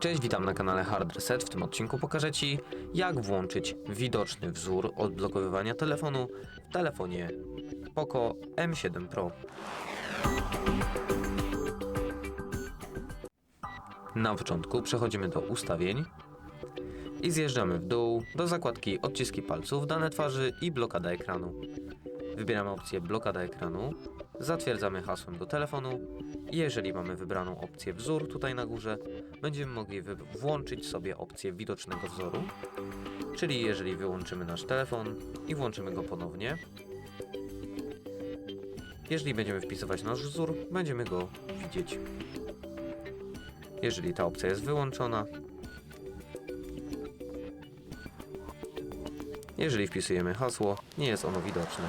Cześć, witam na kanale Hard Reset. W tym odcinku pokażę Ci, jak włączyć widoczny wzór odblokowywania telefonu w telefonie Poco M7 Pro. Na początku przechodzimy do ustawień i zjeżdżamy w dół do zakładki odciski palców, dane twarzy i blokada ekranu. Wybieramy opcję blokada ekranu, zatwierdzamy hasłem do telefonu i jeżeli mamy wybraną opcję wzór tutaj na górze, będziemy mogli włączyć sobie opcję widocznego wzoru, czyli jeżeli wyłączymy nasz telefon i włączymy go ponownie, jeżeli będziemy wpisywać nasz wzór, będziemy go widzieć. Jeżeli ta opcja jest wyłączona, jeżeli wpisujemy hasło, nie jest ono widoczne.